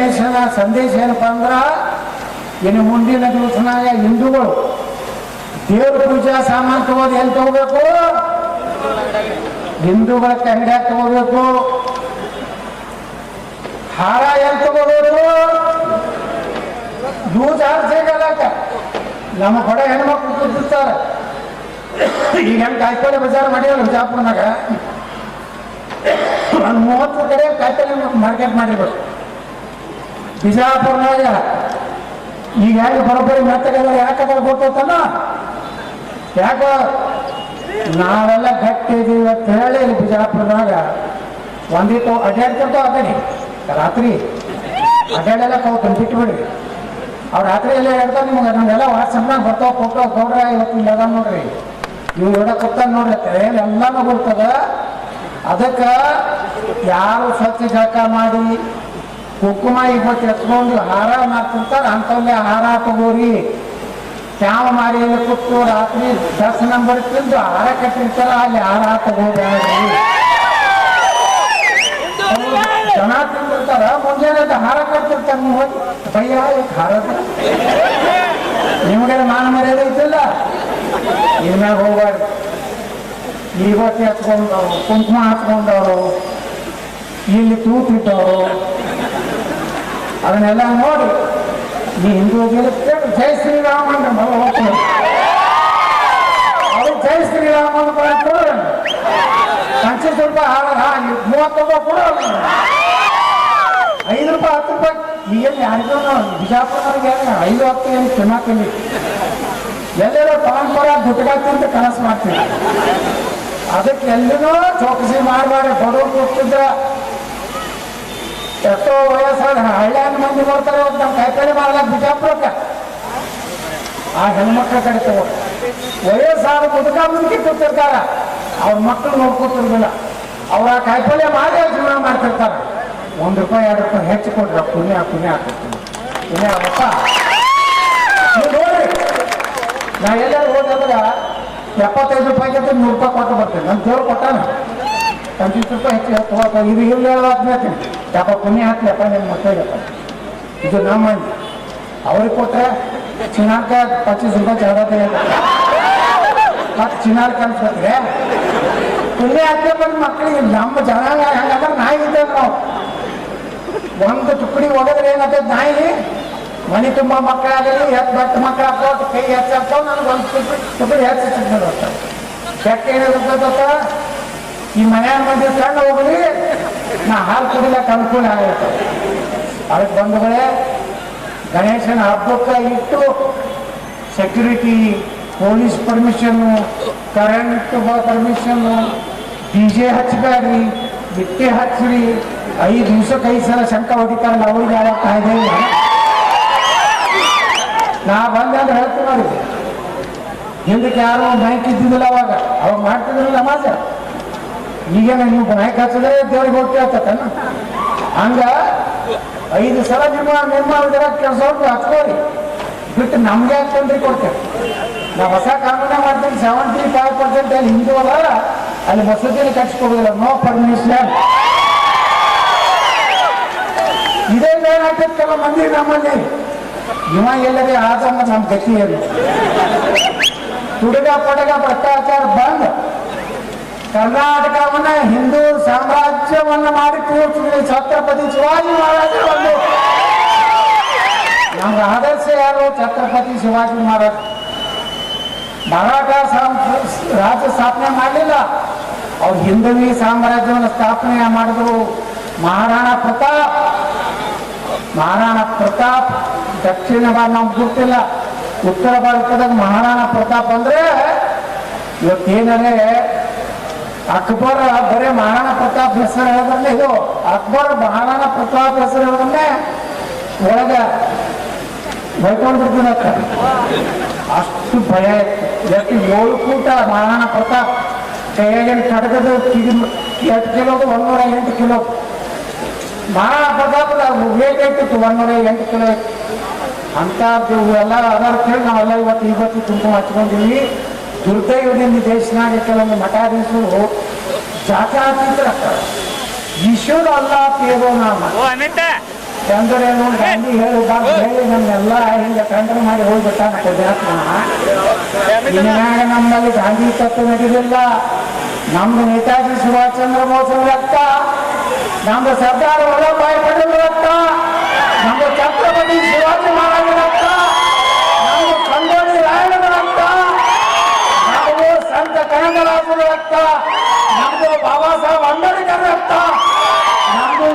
ಗಣೇಶನ ಸಂದೇಶ ಏನಪ್ಪ ಅಂದ್ರ, ಇನ್ನು ಮುಂದಿನ ದಿವಸನಾಗ ಹಿಂದೂಗಳು ದೇವ್ರ ಪೂಜಾ ಸಾಮಾನು ತಗೋದು ಎಲ್ಲಿ ತಗೋಬೇಕು? ಹಿಂದೂಗಳ ಅಂಗಡಿಯಾಗ ತಗೋಬೇಕು. ಹಾರ ಎಲ್ಲಿ ತಗೋಬೇಕು? ಯೂಸ್ ಆರ್ ಸಿಗಲ್ಲಕ್ಕ ನಮ್ಮ ಕೊಡ ಹೆಣ್ಮಕ್ಳು ಕೂತಿರ್ತಾರೆ ಈಗ ಹೆಂಗೆ ಕಾಯಿಪಲ್ಲೆ ಬಜಾರ್ ಮಾಡಿರಲ್ಲ ಬಿಜಾಪುರನಾಗ? ಒಂದು ಮೂವತ್ತು ಕಡೆ ಕಾಯಿಪಲ್ಲೆ ಮಾರ್ಕೆಟ್ ಮಾಡಿರ್ಬೇಕು. ಬಿಜಾಪುರ್ನಾಗ ಈಗ ಹೇಗೆ ಬರೋಬ್ಬರಿ ಯಾಕೆ ಯಾಕಂದ್ರೆ ಗೊತ್ತೈತಲ್ಲ ಯಾಕ? ನಾವೆಲ್ಲ ಗಟ್ಟಿ ಇದೀವಿ ಅಂತ ಹೇಳಿ ಬಿಜಾಪುರನಾಗ ಒಂದಿಟ್ಟು ಅಡ್ಡಾಡ್ತಿರ್ತಾವ ಅದನಿ ರಾತ್ರಿ ಅಡ್ಡಾಡೆಲ್ಲ ಕೌತನ್ ಬಿಟ್ಬಿಡ್ರಿ ಅವ್ರು ರಾತ್ರಿ ಎಲ್ಲ ಹೇಳ್ತಾರೆ ನಿಮ್ಗೆ, ನಮ್ಗೆಲ್ಲ ವಾಟ್ಸಪ್ನಾಗ ಬರ್ತಾವ, ಫೋಟೋ ಗೌಡ್ರ ಇವತ್ತು ಇಲ್ಲ ನೋಡ್ರಿ. ನೀವು ನೋಡ ಕೊತ್ತ ನೋಡ್ರಿ ಎಲ್ಲಾನು ಬರ್ತದ ಅದಕ್ಕೆ ಯಾರು ಸ್ವಚ್ಛ ಜಳಕ ಮಾಡಿ ಕುಂಕುಮ ಇವತ್ತು ಎತ್ಕೊಂಡು ಹಾರ ಮಾಡ್ತಿರ್ತಾರೆ ಅಂಥವಲ್ಲೇ ಹಾರ ತಗೋರಿ. ಶ್ಯಾಮ ಮಾರಿಯಲ್ಲಿ ಕೂತು ರಾತ್ರಿ ದಸ್ ನಂಬರ್ ತಿಂದು ಹಾರ ಕಟ್ಟಿರ್ತಾರ, ಅಲ್ಲಿ ಹಾರ ತಗೋರಿ. ಜನ ತಿಂದಿರ್ತಾರ ಮುಂಜಾನೆ ಹಾರ ಕಟ್ಟಿರ್ತಾರ ನೀವು. ಹೋಗಿ ಹಾರ ಇದಕ್ಕೆ ಹಾರದ ನಿಮಗೆ ಮಾನ ಮರ್ಯಾದೆ ಐತಲ್ಲ? ಇನ್ಮ್ಯಾಗ ಹೋಗ್ಬಾರ್ದು. ಇವತ್ತು ಹಚ್ಕೊಂಡವ್ರು ಕುಂಕುಮ ಹಾಕೊಂಡವರು ಇಲ್ಲಿ ತೂತಿಟ್ಟವರು ಅದನ್ನೆಲ್ಲ ನೋಡಿ ನೀ ಹಿಂದೂ ಗೆಲ್ಲುತ್ತೆ. ಜೈ ಶ್ರೀರಾಮ ಅಂತ ಮಗ ಹೋಗ್ತಾರೆ ಅವ್ರು ಜೈ ಶ್ರೀರಾಮ ಅಂತ ಕೊಡೋಣ ಪಂಚ ರೂಪಾಯಿ ಹಾಳದ ಮೂವತ್ತು ರೂಪಾಯಿ ಕೂಡ ಐದು ರೂಪಾಯಿ, ಹತ್ತು ರೂಪಾಯಿ. ಈಗೇನು ಯಾರಿಗೂ ಬಿಜಾಪುರದವ್ರಿಗೆ ಐದು, ಹತ್ತು ಏನು ಚೆನ್ನಾಗಿ ಎಲ್ಲೆಲ್ಲೋ ಪರಂಪರ ಗುಟ್ಕ ಅಂತ ಕನಸು ಮಾಡ್ತೀವಿ. ಅದಕ್ಕೆ ಎಲ್ಲಿನೂ ಚೌಕಸಿ ಮಾಡಬಾರ್ದು ಬಡವ್ರು ಕೊಡ್ತಿದ್ದ ಎಷ್ಟೋ ವಯಸ್ಸಾದ ಹಳ್ಳಿಯ ಮಂದಿ ಬರ್ತಾರೆ ನಮ್ಮ ಕಾಯಿಪಲ್ಲೆ ಮಾಡಲಾಗ ಬಿಜಾಪುರಕ್ಕ. ಆ ಹೆಣ್ಮಕ್ಳ ಕಡೆ ತಗೋ. ವಯಸ್ಸಾದ ಮುದುಕ ಮುದುಕಿ ಕೂತಿರ್ತಾರ. ಅವ್ರ ಮಕ್ಕಳು ನೋಡ್ಕೊತಿರ್ಲಿಲ್ಲ. ಅವ್ರ ಆ ಕಾಯಿಪಲ್ಲೆ ಮಾಡಿ ಜೀವನ ಮಾಡ್ತಿರ್ತಾರೆ. ಒಂದ್ ರೂಪಾಯಿ, ಎರಡು ರೂಪಾಯಿ ಹೆಚ್ಚು ಕೊಡ್ರ ಪುಣ್ಯ ಪುಣ್ಯ ಹಾಕಿರ್ತೀನಿ ಪುಣ್ಯ ಆಗಪ್ಪ ನೋಡ್ರಿ. ನಾ ಎಲ್ಲರೂ ಹೋದ್ರೆ ಎಪ್ಪತ್ತೈದು ರೂಪಾಯಿಗೆ ನೂರು ರೂಪಾಯಿ ಕೊಟ್ಟು ಬರ್ತೇನೆ. ನನ್ನ ದೇವ್ರು ಕೊಟ್ಟಾನ. ಪಂಚೀಸ್ ರೂಪಾಯಿ ಹೆಚ್ಚು ಹತ್ತು ಇದು ಇಲ್ಲ ಹೇಳೋದ್ಮೇಲೆ ಯಾಕ ಪುಣ್ಯ ಹಾಕ್ಲಪ್ಪ ನಿಮ್ಮ ಮಕ್ಕಳಿಗಪ್ಪ ಇದು ನಮ್ಮ ಅವ್ರಿಗೆ ಕೊಟ್ರೆ ಚಿನ್ನಾಕ ಪಚ್ಚೀಸ್ ರೂಪಾಯಿ ಜಾಡತೆ ಮತ್ತೆ ಚಿನ್ನಾರ್ ಕನ್ಸ್ಕೊತ್ರೆ ಪುಣ್ಯ ಹಾಕಿ ಬಂದು ಮಕ್ಕಳಿಗೆ ನಮ್ಮ ಜನಾಂಗ ಹೆಂಗಂದ್ರೆ ನಾಯಿ ಇದ್ದೇವೆ ನಾವು. ಒಂದು ತುಕ್ಕಡಿ ಹೋಗಿದ್ರೆ ಏನಾಗ್ತದೆ ನಾಯಿ? ಮನೆ ತುಂಬ ಮಕ್ಕಳಾಗಲಿ ಎತ್ ಬಟ್ ಮಕ್ಕಳು ಹಾಕೋದು ಕೈ ಹೆಚ್ಚಾಕೋ ನನಗೆ ಒಂದು ತುಕ್ಕಡಿ ತುಕಡಿ ಹೆಚ್ಚು ಸಿಗ್ತದೆ ಕೆಟ್ಟ ಏನಾಗುತ್ತೆ ಈ ಮನೆಯ ಮಂದಿ ಸಣ್ಣ ಹೋಗ್ರಿ. ನಾ ಹಾಲು ಕುಡಿಲಕ್ಕೆ ಅನುಕೂಲ ಆಗುತ್ತೆ. ಅದಕ್ಕೆ ಬಂಧುಗಳೇ, ಗಣೇಶನ ಹಬ್ಬಕ್ಕೆ ಇಟ್ಟು ಸೆಕ್ಯೂರಿಟಿ ಪೊಲೀಸ್ ಪರ್ಮಿಷನ್ನು ಕರೆಂಟ್ ಪರ್ಮಿಷನ್ನು ಡಿ ಜೆ ಹಚ್ಚಬೇಡ್ರಿ ಬಿಟ್ಟೆ ಹಚ್ಚ್ರಿ ಐದು ದಿವ್ಸಕ್ಕೆ ಐದು ಸಲ ಶಂಕ ಹೊಡಿತಾರಲ್ಲ ಅವ್ರಿಗೆ ಯಾವಾಗ ಕಾಯ್ದೆ ನಾ ಬಂದೆ ಅಂದ್ರೆ ಹೇಳ್ತೀನಿ ನೋಡಿ. ಹಿಂದಕ್ಕೆ ಯಾರು ಬ್ಯಾಂಕ್ ಇದ್ದಿದ್ದಿಲ್ಲ ಅವಾಗ. ಅವಾಗ ಮಾಡ್ತಿದ್ರಲ್ಲ ನಮಾಜ ಈಗೇನ ನೀವು ಬ್ಯಾಂಕ್ ಹಚ್ಚಿದ್ರೆ ದೇವ್ರಿಗೆ ಹೋಗಿ ಕೇಳ್ತಕ್ಕನ ಹಂಗ ಐದು ಸಲ ನಿಮ್ಮ ನಿರ್ಮಾಣದ ಕೆಲಸ ಹಚ್ಕೋರಿ ಬಿಟ್ಟು ನಮ್ಗೆ ಯಾಕೆ ಕೊಡ್ತೇವೆ ನಾವು ಹೊಸ ಕಾನೂನ ಮಾಡ್ತೀವಿ ಸೆವೆಂಟಿ ಫೈವ್ ಪರ್ಸೆಂಟ್ ಅಲ್ಲಿ ಹಿಂದೂ ಅಲ್ಲ ಅಲ್ಲಿ ಮಸೂದಿನ ಕಟ್ಸ್ಕೊಡೋದಿಲ್ಲ ನೋ ಪರ್ಮಿಷನ್ ಇದೇ ಏನಾಗ್ತದೆ ಕೆಲವು ಮಂದಿ ನಮ್ಮಲ್ಲಿ. ಇವ ಎಲ್ಲದೆ ಆತಂಕ ನಮ್ಮ ಗತಿ ಏನು ತುಡಗ ಪಡಗ ಭ್ರಷ್ಟಾಚಾರ ಬಂದ್. ಕರ್ನಾಟಕವನ್ನ ಹಿಂದೂ ಛತ್ರಪತಿ ಶಿವಾಜಿ ಮಹಾರಾಜರು ಒಂದು ನಮ್ಮ ಆದರ್ಶ ಯಾರು? ಛತ್ರಪತಿ ಶಿವಾಜಿ ಮಹಾರಾಜ್. ಮರಾಠ ರಾಜ್ಯ ಸ್ಥಾಪನೆ ಮಾಡಲಿಲ್ಲ. ಅವ್ರು ಹಿಂದವಿ ಸಾಮ್ರಾಜ್ಯವನ್ನು ಸ್ಥಾಪನೆ ಮಾಡಿದ್ರು. ಮಹಾರಾಣಾ ಪ್ರತಾಪ್. ಮಹಾರಾಣಾ ಪ್ರತಾಪ್ ದಕ್ಷಿಣ ಭಾರತ ನಮ್ಗೆ ಗೊತ್ತಿಲ್ಲ. ಉತ್ತರ ಭಾರತದಾಗ ಮಹಾರಾಣಾ ಪ್ರತಾಪ್ ಅಂದ್ರೆ ಇವತ್ತೇನಂದ್ರೆ ಅಕ್ಬರ್, ಬರೇ ಮಹಾರಾಣಾ ಪ್ರತಾಪ್ ಹೆಸರು ಹೇಳಿದ್ರಲ್ಲ ಇದು. ಅಕ್ಬರ್ ಮಹಾರಾಣಾ ಪ್ರತಾಪ್ ಹೆಸರು ಹೇಳೋದನ್ನೇ ಒಳಗ ಬೈಕೊಂಡು ಬಿಡ್ತೀನಿ ಅಕ್ಕ ಅಷ್ಟು ಭಯ ಎಷ್ಟು ಏಳು ಕೂಟ ಮಹಾರಾಣಾ ಪ್ರತಾಪ್ ಕೈಯಾಗಿನ ಕಡಗದ ಕಿಗಿ ಎಷ್ಟು ಕಿಲೋದು ಒಂದೂರ ಎಂಟು ಕಿಲೋ. ಮಹಾರಾಣ ಪ್ರತಾಪ್ ವೇಟ್ ಎಷ್ಟಿತ್ತು ಒಂದೂರ ಎಂಟು ಕಿಲೋ. ಅಂಥದ್ದು ಎಲ್ಲ ಅದರ ಕೇಳಿ ನಾವೆಲ್ಲ ಇವತ್ತು ಇವತ್ತು ತುಂಬ ಹಚ್ಕೊಂಡಿವಿ. ದುರ್ದೈವದಿಂದ ದೇಶನಾಗ ಕೆಲವೊಂದು ಮಠಾಧೀಶರು ಜಾತ್ಯಾತೀತರಾಗ್ತಾರೆ ಈಶ್ವರ ಅಲ್ಲ ತೇರೋ ನಾಮ ಚಂದ್ರ ಏನು ಗಾಂಧಿ ಹೇಳಿ ಬಾ ಹೇಳಿ ನಮ್ಗೆಲ್ಲ ಹಿಂಗೆ ಟೆಂಡರ್ ಮಾಡಿ ಹೋಗ್ಬಿಟ್ಟ ಗುಜರಾತ್ನ ಇನ್ನಾಗ ನಮ್ಮಲ್ಲಿ ಗಾಂಧಿ ತತ್ವ ನಡೆದಿಲ್ಲ. ನಮ್ದು ನೇತಾಜಿ ಸುಭಾಷ್ ಚಂದ್ರ ಬೋಸ್ ರಕ್ತ. ನಮ್ದು ಸರ್ದಾರ್ ವಲ್ಲಭಾಯ್ ಪಟೇಲ್ ರಕ್ತ. ನಮ್ದು ಛತ್ರಪತಿ ಶಿವಾಜಿ ಮಹಾರಾಜ ರಕ್ತ. ನಮ್ದು ಕಂದೋಳಿ ರಾಯಣ್ಣನ ರಕ್ತ. ನಮ್ದು ಸಂತ ಕನಕದಾಸರ ರಕ್ತ. ನಮ್ದು ಬಾಬಾ ಸಾಹೇಬ್ ಅಂಬೇಡ್ಕರ್ ರಕ್ತ.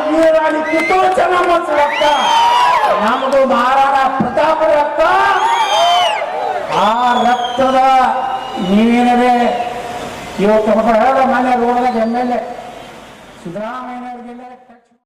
ವೀರಾಣಿ ಕಿತ್ತೂರು ಚೆನ್ನಮ್ಮನ ರಕ್ತ ನಮ್ದು ಮಹಾರಾಣಾ ಪ್ರತಾಪ ರಕ್ತ ಆ ರಕ್ತದ ನೀನೇ ಇವತ್ತು ಹೇಳ ಮನೆ ರೋಡ್ನಾಗ ಎಂ ಎಲ್ ಎ. ಸಿದ್ದರಾಮ